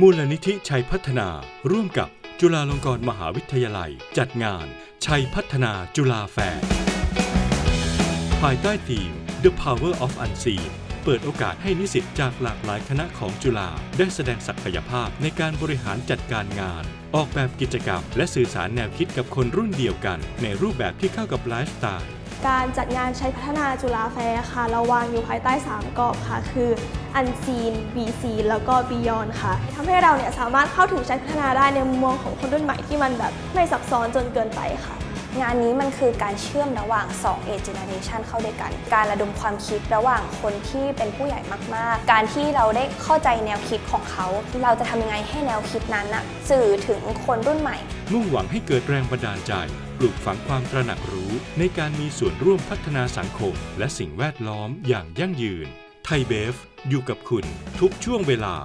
มูลนิธิชัยพัฒนาร่วมกับจุฬาลงกรณ์มหาวิทยาลัย จัดงาน ชัยพัฒนาจุฬาแฟร์ภายใต้ธีม The Power of Unseen เปิดโอกาสให้นิสิตจากหลากหลายคณะของจุฬาได้แสดงศักยภาพในการบริหารจัดการงาน ออกแบบกิจกรรม และสื่อสารแนวคิดกับคนรุ่นเดียวกัน ในรูปแบบที่เข้ากับไลฟ์สไตล์ การจัดงานใช้พัฒนาจุฬาแฟร์ค่ะ เราวางอยู่ภายใต้ 3กรอบค่ะ คือ Unseen BC แล้วก็ Beyond ค่ะทำให้เราเนี่ยสามารถเข้าถึงใช้พัฒนาได้ในมุมมองของคนรุ่นใหม่ที่มันแบบไม่ซับซ้อนจนเกินไปค่ะ งานนี้มันคือการเชื่อมระหว่าง 2 age generation เข้าด้วยกัน การระดมความคิดระหว่างคนที่เป็นผู้ใหญ่มาก ๆ การที่เราได้เข้าใจแนวคิดของเขา เราจะทำยังไงให้แนวคิดนั้นนะสื่อถึงคนรุ่นใหม่ มุ่งหวังให้เกิดแรงบันดาลใจ ปลูกฝังความตระหนักรู้ในการมีส่วนร่วมพัฒนาสังคม และสิ่งแวดล้อมอย่างยั่งยืน ไทยเบฟ อยู่กับคุณทุกช่วงเวลา